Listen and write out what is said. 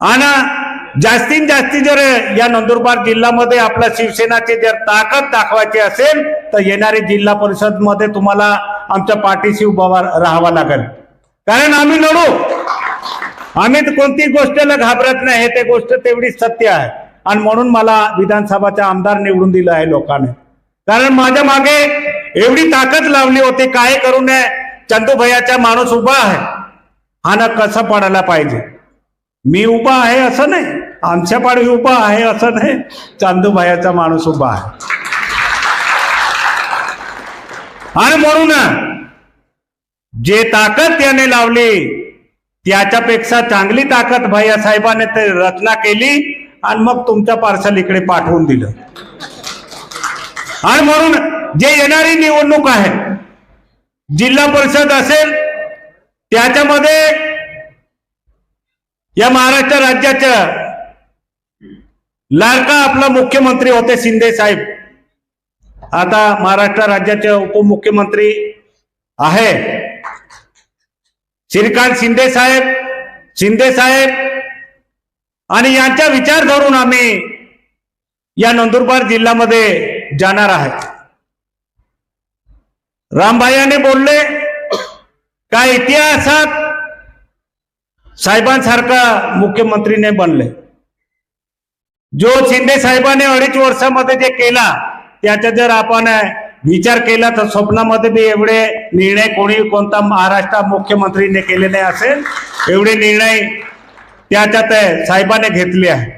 आणि जास्तीत जास्ती जर या नंदुरबार जिल्ह्यामध्ये आपल्या शिवसेनाची जर ताकद दाखवायची असेल तर येणारी जिल्हा परिषदमध्ये तुम्हाला आमच्या पाठीशी उभा राहावा लागेल. कारण आम्ही लढू. आम्ही तर गोष्टीला घाबरत नाही हे ते गोष्ट तेवढी सत्य आहे. आणि म्हणून मला विधानसभाचा आमदार निवडून दिलं आहे लोकांनी. कारण माझ्या मागे एवढी ताकद लावली होती काय करू नये. चंदू भैयाचा माणूस उभा आहे. हा ना कसं पडायला पाहिजे? मी उभा आहे असं नाही. आमच्या पाडी उभा आहे असं नाही. चांदूभायाचा माणूस उभा आहे. आणि म्हणून जे ताकद त्याने लावली त्याच्यापेक्षा चांगली ताकद भैया साहेबाने ते रचना केली आणि मग तुमच्या पार्सल इकडे पाठवून दिलं. आणि म्हणून जे येणारी निवडणूक आहे जिल्हा परिषद असेल त्याच्यामध्ये या महाराष्ट्र राज्याच्या लाडका आपला मुख्यमंत्री होते शिंदे साहेब. आता महाराष्ट्र राज्याचे उपमुख्यमंत्री आहे. श्रीकांत शिंदे साहेब शिंदे साहेब आणि यांचा विचार धरून आम्ही या नंदुरबार जिल्ह्यामध्ये जाणार आहेत. रामभायाने बोलले का इतिहासात साहेबांसारखा मुख्यमंत्रीने बनले. जो शिंदे साहेबांनी अडीच वर्षामध्ये जे केला त्याचा जर आपण विचार केला तर स्वप्नामध्ये बी एवढे निर्णय कोणी कोणता महाराष्ट्र मुख्यमंत्रीने केले नाही असेल एवढे निर्णय त्याच्यात साहेबाने घेतले आहे